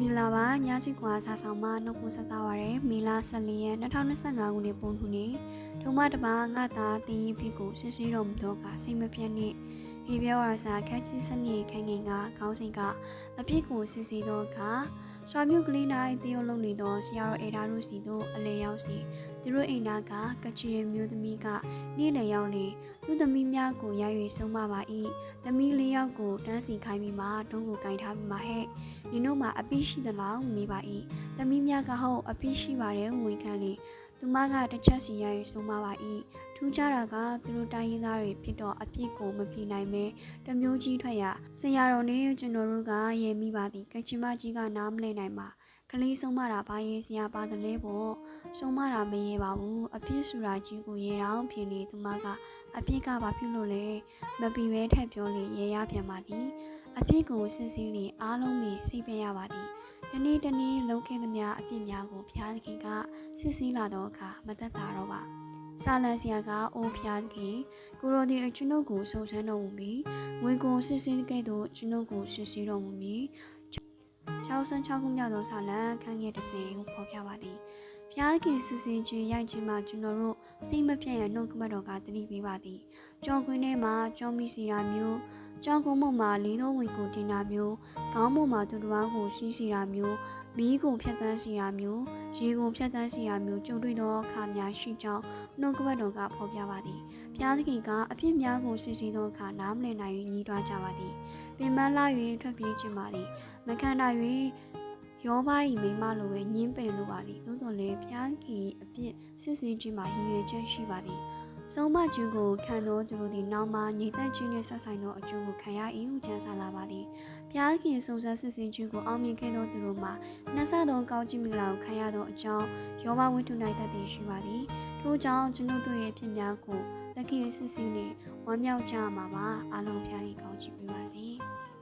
မင်္ဂလာပါညစီကွာစာဆောင်မနှုတ်ခွန်းဆက်သားပါရယ်မေလ14ရက်2025ခုနှစ်ပုံထုနေထုံမတပါငါသာတင်းရင်ဖြစ်ကိုဆွဆွေးတော်မူတော့ကစိတ်မပြတ်နဲ့ဒီပြောရစာခက်ချစ်စနစ်ခိုင်ငင်ကခေါင်းစဉ်ကအဖြစ်ကိုစစ်စီတော့က ရွာမြို့ကလေးတိုင်းတရုတ်လုံနေသောဆရာတော်အေဒါတို့စီတို့အလဲရောက်စီသူတို့အိမ်နာကကချင်မျိုးသမီးကနေ့လည်ရောက်နေသူ့သမီးများကိုရရွေဆုံးမပါ၏သမီးလေးယောက်ကိုတန်းစီခိုင်းပြီးမှဒုံးကိုကင်ထားပြီးမှဟဲ့နင်တို့မှာအပိရှိသလားမေးပါ၏။သမီးများကဟုတ်အပိရှိပါတယ်ဝင်ခံလေ။သူမကတစ်ချက်စီရရင်ဆုံးမပါ၏။ထူး ခြားတာကသူတို့တိုင်းရင်းသားတွေဖြစ်တော့အပြစ်ကိုမပြေနိုင်ပဲတမျိုးကြီးထွက်ရဆရာတော်နဲ့ကျွန်တော်တို့ကရေမိပါသည်ကချင်မကြီးကနားမလဲနိုင်ပါကလေးဆုံးမတာဘာရေးဆရာပါတလဲပေါ့ဆုံးမတာမရေပါဘူးအပြစ်ဆူတာကြီးကိုရေတောင်ဖြစ်နေသူမကအပြစ်ကဘာဖြစ်လို့လဲမပီပဲထက်ပြောလေရေရပြန်ပါသည်အပြစ်ကိုစစ်ဆေးလင်အားလုံးပင်စိတ်ပြရပါသည်။ဒီနေ့တနေ့လုံးခဲ့သမျှအပြစ်များကိုဘုရားသခင်ကစစ်ဆေးလာသောအခါမသက်သာတော့ပါ။ ဆာလန်ဆရာကအိုးဘုရားသခင်ကိုရိုဒီအကျွန်ုပ်ကိုဆုံဆန်းတော်မူပြီးငွေကိုစစ်ဆေးကဲ့သို့ကျွန်ုပ်ကိုစစ်ဆေးတော်မူမည်။66ခုမြောက်သောဆာလန်ခန်းငယ်တစ်စင်ကိုဖော်ပြပါသည်။ဘုရားခင်စစ်စင်ခြင်းရိုက်ခြင်းမှာကျွန်တော်တို့စိတ်မပြတ်ရနှုတ်ကပတ်တော်ကတတိပေးပါသည်။ကြော်ခွင်းထဲမှာကြောမီစီရာမျိုးကြောင်ကုန်းမုံမှာလေးသောဝင်ကိုတင်တာမျိုးခေါင်းမုံမှာသူတစ်ပါးကိုရှိစီတာမျိုး မီးကိုဖြတ်တန်းစီတာမျိုးရေကိုဖြတ်တန်းစီတာမျိုးကြုံတွေ့သောအခါများရှိကြောင်းနှုတ်ကပတ်တော်ကဖော်ပြပါသည်ဘုရားသခင်ကအပြစ်များကိုစစ်ဆေးသောအခါနားမလည်နိုင်၍ညီးတွားကြပါသည်ပင်ပန်းလာ၍ထွက်ပြေးခြင်းပါသည်မခန္ဓာ၍ယောဘ၏မိန်းမလိုပဲညင်းပယ်လိုပါသည်သို့တော်လည်းဘုရားခင်အပြစ်စစ်ဆေးခြင်းမှာရည်ရွယ်ချက်ရှိပါသည် ဆုံးမခြင်းကိုခံသောသူတို့သည်နောက်မှညီသက်ခြင်းနှင့်ဆက်ဆိုင်သောအကျိုးကိုခံရ၏ဟုကြံစားလာပါသည်။ဘုရားခင်စုံစမ်းစစ်ဆေးခြင်းကိုအောင်မြင်ခဲ့သောသူတို့မှာနှဆသောကောင်းချီးမင်္ဂလာကိုခံရသောအကြောင်းယောဘဝိတုနိုင်တတ်သည်ရှိပါသည်။ထို့ကြောင့်ကျွန်ုပ်တို့ရဲ့ဖြစ်များကိုလက်ခင်စစ်ဆေးနှင့်ဝမ်းမြောက်ကြမှာပါ။အလုံးဘုရား၏ကောင်းချီးပေးပါစေ။